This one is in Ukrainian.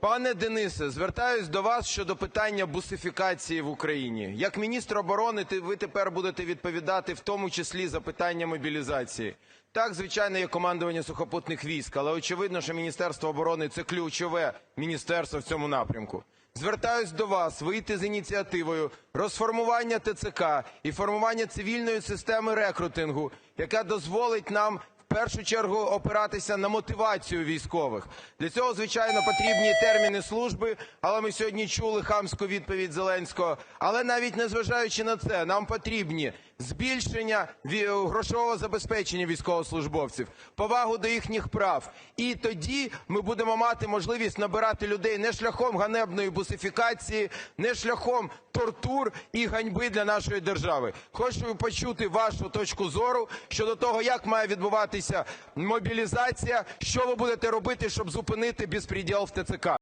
Пане Денисе, звертаюсь до вас щодо питання бусифікації в Україні. Як міністр оборони ви тепер будете відповідати в тому числі за питання мобілізації. Так, звичайно, є командування сухопутних військ, але очевидно, що Міністерство оборони – це ключове міністерство в цьому напрямку. Звертаюсь до вас вийти з ініціативою розформування ТЦК і формування цивільної системи рекрутингу, яка дозволить нам першу чергу опиратися на мотивацію військових. Для цього, звичайно, потрібні терміни служби, але ми сьогодні чули хамську відповідь Зеленського. Але навіть незважаючи на це, нам потрібні збільшення грошового забезпечення військовослужбовців, повагу до їхніх прав. І тоді ми будемо мати можливість набирати людей не шляхом ганебної бусифікації, не шляхом тортур і ганьби для нашої держави. Хочу почути вашу точку зору щодо того, як має відбуватися мобілізація, що ви будете робити, щоб зупинити безпреділ в ТЦК.